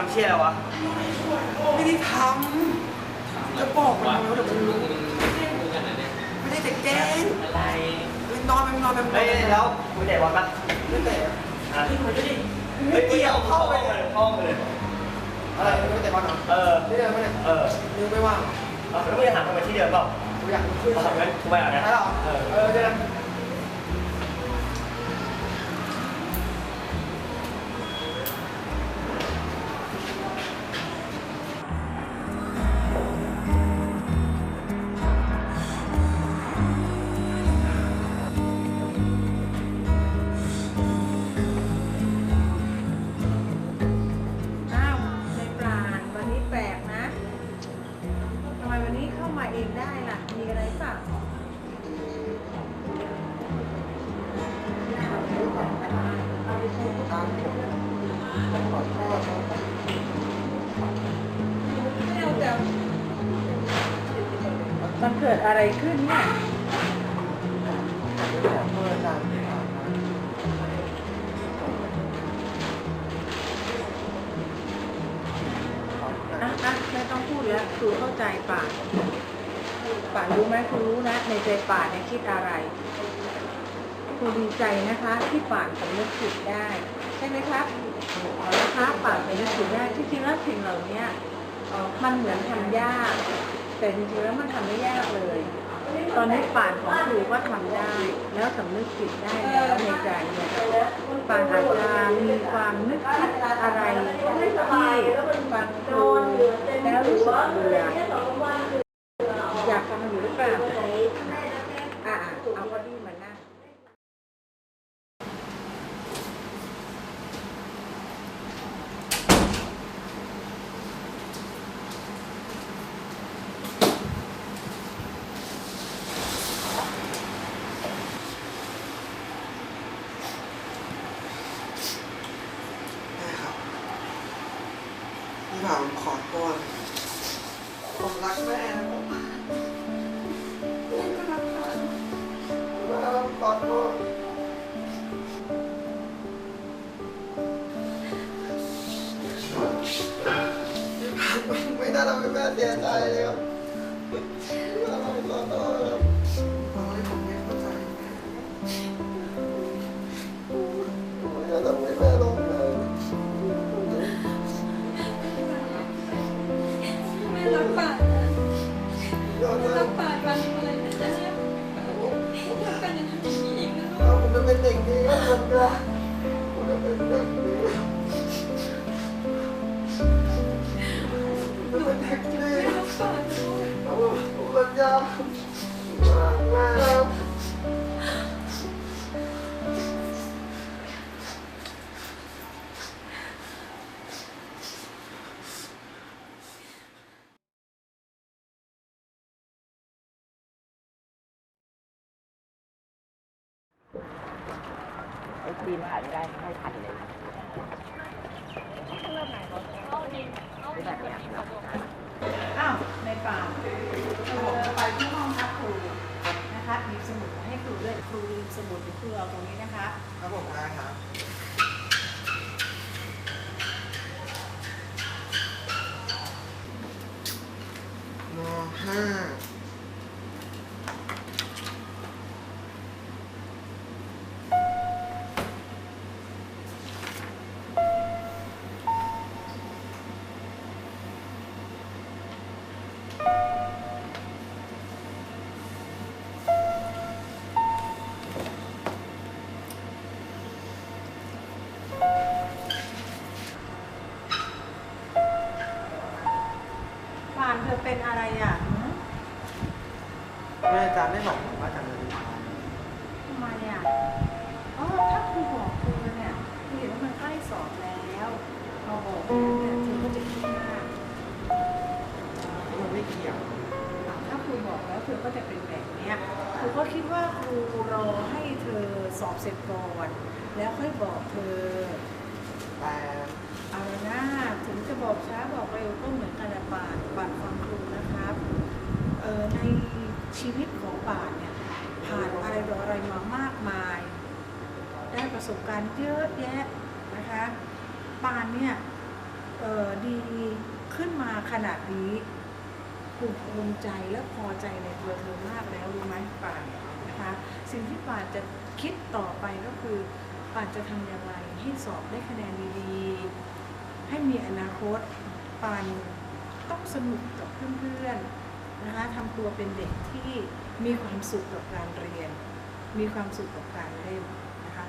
ทำเชี่ยอะไรวะ ไม่ได้ทำจะบอกมันแล้วเดี๋ยวมันรู้ไม่ได้จะแกล้งอะไรมันนอนมันนอนมันนเฮ้อยนแล้วมึงเตะบอลปะไม่แต่อะเฮ้ยเกี่ยวเข้าไปเลยเข้าไปเลยอะไรไม่แต่บอลเหรอเออไม่เดินมาเนี่ยเออนึกไม่ว่างเอาแล้วมึงจะถามทำไมที่เดิมเปล่ากูอยากขึ้นเอางั้นกูไปอะนะได้หรอเออเออเดินอ้ มันเกิดอะไรขึ้นเนี่ยขอโทษอาจารย์ที่ผ่านมาอะอะไม่ต้องพูดแล้วครูเข้าใจป่าป่ารู้ไหมครูรู้นะ ในใจป่าเนี่ยคิดอะไรครูดีใจนะคะ ที่ป่าสำนึกผิดได้ ใช่ไหมครับเอาละคะป่าสำนึกผิดได้ที่จริงแล้วสิ่งเหล่านี้มันเหมือนทำยาก แต่จริงๆแล้วมันทำไม่ยากเลย ตอนนี้ป่านของครูก็ทำได้ แล้วสำนึกผิดได้แล้วในใจเนี่ยป่านอาจจะมีความนึกคิดอะไรที่ฟังครูแล้วรู้สึกเบื่ออยากฟังอยู่หรือเปล่าอ่าเอาวอดี้มานั่ง ได้ครับ หวผมขอโทษผมรักแม่นะผมผมก็รักท่านพี่บ่าวขอโทษไม่น่าทำให้แม่เสียใจเลยครับ ไอ้ปีนถ่ายไม่ได้ให้ถ่ายเลยอ้าวในป่าเออไปที่ห้องพักครูนะคะมีสมุดให้ครูด้วยครูลืมสมุดดี๋ยวครูเอาตรงนี้นะคะครับผมได้ครับ เธอเป็นอะไรอะหือแม่อาจารย์ได้บอกผมว่าจะเรียนทำไมอะอ๋อถ้าครูบอกเธอเนี่ยครูเห็นว่ามันใกล้สอบแล้วพอบอกแล้วเนี่ยเธอก็จะคิดมากมันไม่เกี่ยวอะถ้าครูบอกแล้วเธอก็จะเป็นแบบเนี้ยครูก็คิดว่าครูรอให้เธอสอบเสร็จก่อนแล้วค่อยบอกเธอแต่ เละนะ ถึงจะบอกช้าบอกเร็วก็เหมือนกันแหละป่านป่านฟังครูนะครับเออในชีวิตของป่านเนี่ยผ่านอะไรต่ออะไรมามากมาย ได้ประสบการณ์เยอะแยะนะคะป่านเนี่ยเออดีขึ้นมาขนาดนี้ครูภูมิใจและพอใจในตัวเธอมากแล้วรู้ไหมป่านนะคะสิ่งที่ป่านจะคิดต่อไปก็คือป่านจะทำอย่างไรให้สอบได้คะแนนดีๆ ให้มีอนาคตป่านต้องสนุกกับเพื่อนๆนะคะทำตัวเป็นเด็กที่มีความสุขกับการเรียน มีความสุขกับการเล่นนะคะ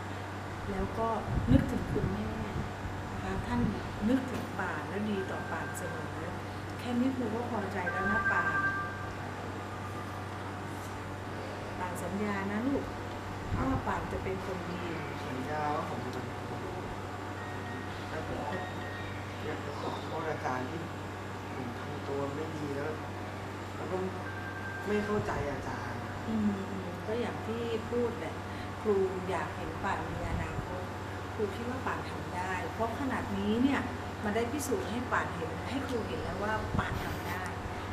แล้วก็นึกถึงคุณแม่นะคะท่านนึกถึงป่านและดีต่อป่านเสมอแค่นี้ครูก็พอใจแล้วนะป่านป่านสัญญานะลูกว่าป่านจะเป็นคนดีสัญญาว่าผมจะเป็น ที่ผมทำตัวไม่ดีแล้ว แล้วก็ไม่เข้าใจอาจารย์อืมก็อย่างที่พูดแหละครูอยากเห็นป่านมีอนาคตครูคิดว่าป่านทำได้ เพราะขนาดนี้เนี่ยมันได้พิสูจน์ให้ป่านเห็นให้ครูเห็นแล้วว่าป่านทำได้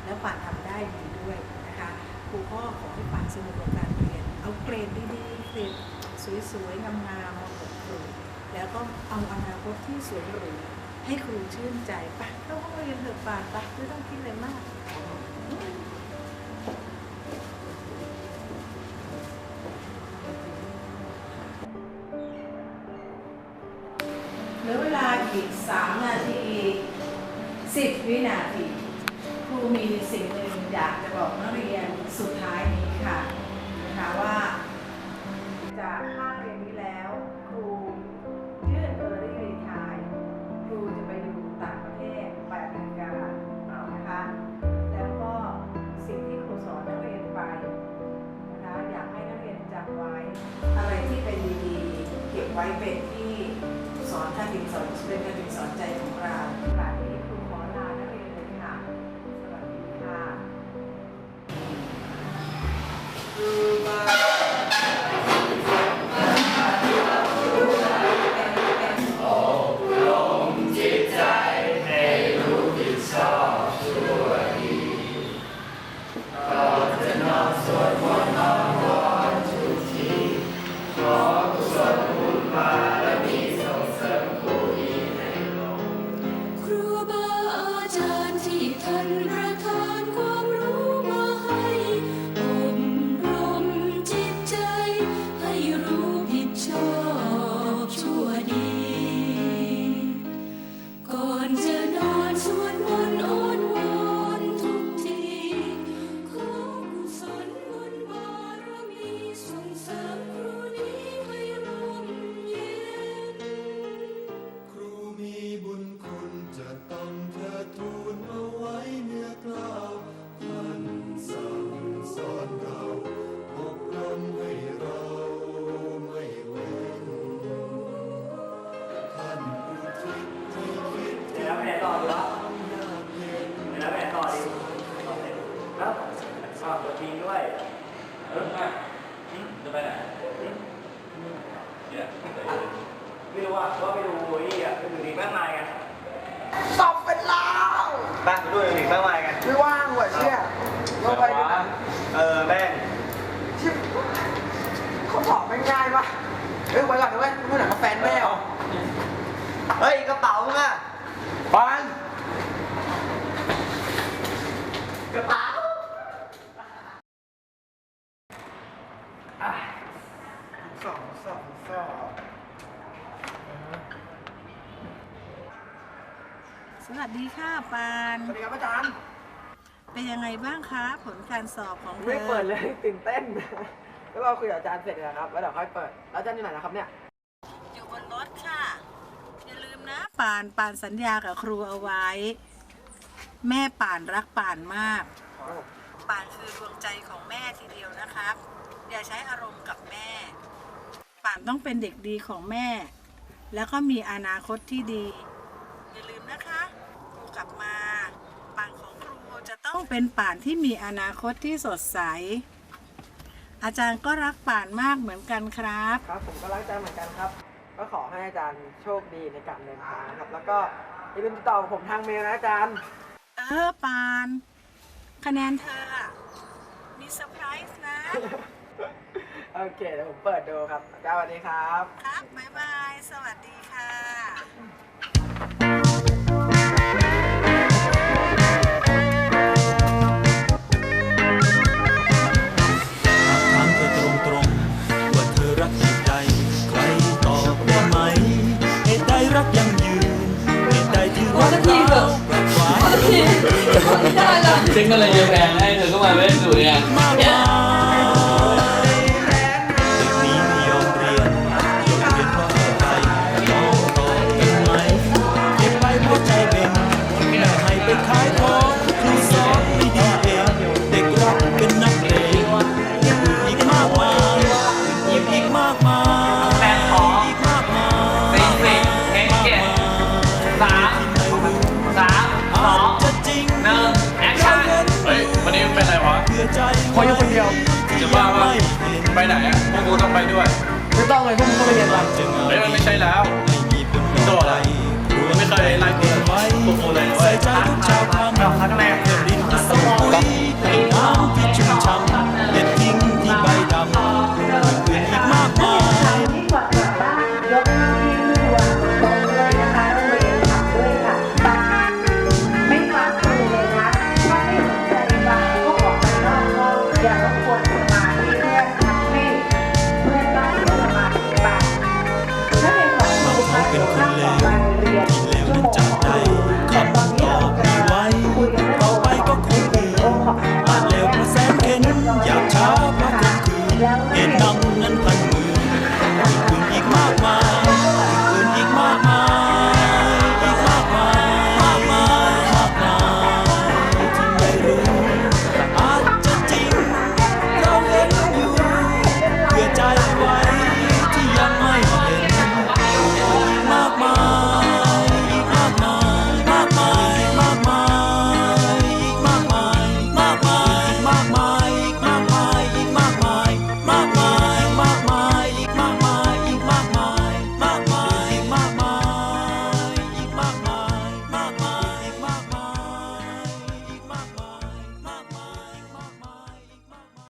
แล้วป่านทำได้ดีด้วยนะคะครูก็ขอให้ป่านสนุกกับการเรียน เอาเกรดดีๆเกรดสวยๆงามๆมาบอกครูแล้วก็เอาอนาคตที่สวยหรู ให้ครูชื่นใจไปะเข้าห้องเรียนเถอะป่านไปะไม่ต้องคิดอะไรมากเหลือเวลาอีก 3 นาที 10 วินาที ครูมีสิ่งหนึ่งอยากจะบอกนักเรียนสุดท้ายนี้ค่ะนะคะว่า ไว้เป็นที่สอนคติสอนเป็นคติสอนใจของเรา รู้ว่าว่าไปดูนี่อะไปดูดีแม่ไม้กันสอบเป็นลาวบ้านไปดูดีแม่ไม้กันไม่ว่างว่ะเชี่ยลงไปดูหนังเออแม่งชิบเขาสอบไม่ง่ายปะเอ้ยไว้ก่อนนะเว้ยดูหนังกับแฟนแม่เหรอเฮ้ยกระเป๋ามึงอะปันกระเป๋าสองสองสอง สวัสดีค่ะปาน สวัสดีครับอาจารย์เป็นยังไงบ้างคะ ผลการสอบของเธอไม่เปิดเลยตื่นเต้นแล้วเราคุยกับอาจารย์เสร็จแล้วครับแล้วเดี๋ยวค่อยเปิดแล้วอาจารย์อยู่ไหนนะครับเนี่ยอยู่บนรถค่ะอย่าลืมนะป่านป่านสัญญากับครูเอาไว้ แม่ป่านรักป่านมากป่านคือดวงใจของแม่ทีเดียวนะครับ อย่าใช้อารมณ์กับแม่ป่านต้องเป็นเด็กดีของแม่ แล้วก็มีอนาคตที่ดี อย่าลืมนะคะครูกลับมา ป่านของครูจะ ต้องเป็นป่านที่มีอนาคตที่สดใส อาจารย์ก็รักป่านมากเหมือนกันครับ ครับ ผมก็รักอาจารย์เหมือนกันครับ ก็ขอให้อาจารย์โชคดีในการเดินทางนะครับ แล้วก็อย่าลืมติดต่อกับผมทางเมลนะอาจารย์ เออปาน คะแนนเธออะมีเซอร์ไพรส์นะ โอเคเดี๋ยวผมเปิดดูครับอาจารย์สวัสดีครับ ครับบ๊ายบาย สวัสดีค่ะ ซึ่งก็เลยจะแพงให้เธอก็มาเล่นดูเนี่ย ขออยู่คนเดียว จะบ้าปะไปไหนอะพวกกูต้องไปด้วยไม่ต้องเลยพวกมึงก็ไปเรียนไปเฮ้ยมันไม่ใช่แล้วไม่มีเป็นตัวอะไรมันไม่เคยไล่กูพวกกูเลยนะเว้ใส่ยใจทุกชาวคำเอาทำไมอะเพื่อดินที่สมปุ๋ยให้น้